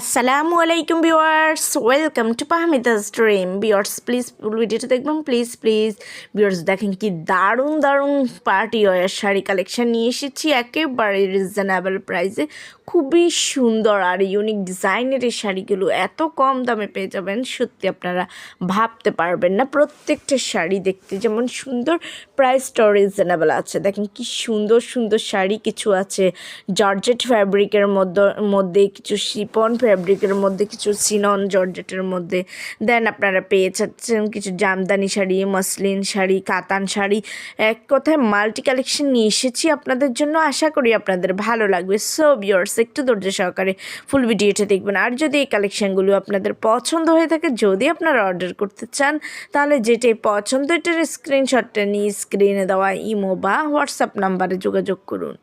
আসসালামু আলাইকুম viewers welcome to পাহমিদাস dream viewers please ভিডিওটা দেখবেন প্লিজ প্লিজ ভিউয়ার্স দেখেন কি দারুণ দারুণ পার্টি ওয়ার শাড়ি কালেকশান নিয়ে এসেছি। একেবারে রিজনেবল প্রাইসে খুবই সুন্দর আর ইউনিক ডিজাইনের এই শাড়িগুলো এত কম দামে পেয়ে যাবেন। সত্যি আপনারা ভাবতে পারবেন না। প্রত্যেকটা শাড়ি দেখতে যেমন সুন্দর প্রাইসটাও রিজনেবল আছে। দেখেন কি সুন্দর সুন্দর শাড়ি কিছু আছে। জর্জেট ফ্যাব্রিকের মধ্যে মধ্যে কিছু শিপন ফ্যাব্রিকের মধ্যে, কিছু সিনন জর্জেটের মধ্যে। দেন আপনারা পেয়ে যাচ্ছেন কিছু জামদানি শাড়ি মসলিন শাড়ি, কাতান শাড়ি। এক কথায় মাল্টি কালেকশন নিয়ে এসেছি আপনাদের জন্য। আশা করি আপনাদের ভালো লাগবে। সো বিয়ার্স একটু ধৈর্য সহকারে ফুল ভিডিওটা দেখবেন। আর যদি এই কালেকশনগুলো আপনাদের পছন্দ হয়ে থাকে, যদি আপনারা অর্ডার করতে চান, তাহলে যেটাই পছন্দ, এটার স্ক্রিনশটটা নিয়ে স্ক্রিনে দেওয়া ইমো বা হোয়াটসঅ্যাপ নাম্বারে যোগাযোগ করুন।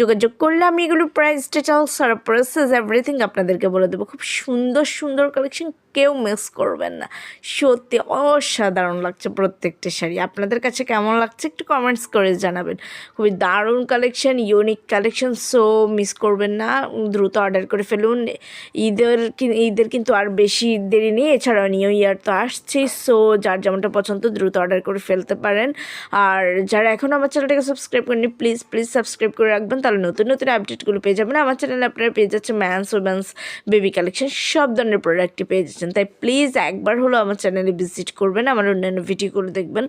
যোগাযোগ করলে আমি এগুলো প্রাইস ডিটেলস আর প্রসেস এভরিথিং আপনাদেরকে বলে দেবো। খুব সুন্দর সুন্দর কালেকশন কেউ মিস করবেন না। সত্যি অসাধারণ লাগছে প্রত্যেকটা শাড়ি। আপনাদের কাছে কেমন লাগছে একটু কমেন্টস করে জানাবেন। খুবই দারুণ collection unique collection so miss করবেন না। দ্রুত অর্ডার করে ফেলুন। ঈদের ঈদের কিন্তু আর বেশি দেরি নেই। এছাড়াও নিউ ইয়ার তো আসছেই সো যার যেমনটা পছন্দ দ্রুত অর্ডার করে ফেলতে পারেন। আর যারা এখনও আমার চ্যানেলটাকে সাবস্ক্রাইব করেনি প্লিজ প্লিজ সাবস্ক্রাইব করে রাখবেন। তাহলে নতুন নতুন আপডেটগুলো পেয়ে যাবেন। আমার চ্যানেলে আপনারা পেয়ে যাচ্ছে ম্যানস ওমেন্স বেবি কালেকশন, সব ধরনের প্রোডাক্টই পেয়ে যাচ্ছেন। তাই প্লিজ একবার হলো আমার চ্যানেলে ভিজিট করবেন, আমার অন্যান্য ভিডিওগুলো দেখবেন।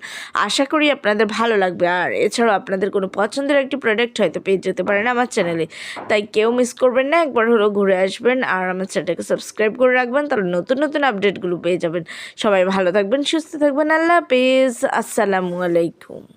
আশা করি আপনাদের ভালো লাগবে। আর এছাড়াও আপনাদের কোনো পছন্দের একটি প্রোডাক্ট হয়তো পেয়ে যেতে পারেন আমার চ্যানেলে তাই কেউ মিস করবেন না, একবার হলো ঘুরে আসবেন আর আমার চ্যানেলটাকে সাবস্ক্রাইব করে রাখবেন, তাহলে নতুন নতুন আপডেটগুলো পেয়ে যাবেন। সবাই ভালো থাকবেন, সুস্থ থাকবেন, আল্লাহ হাফেজ। আসসালামু আলাইকুম।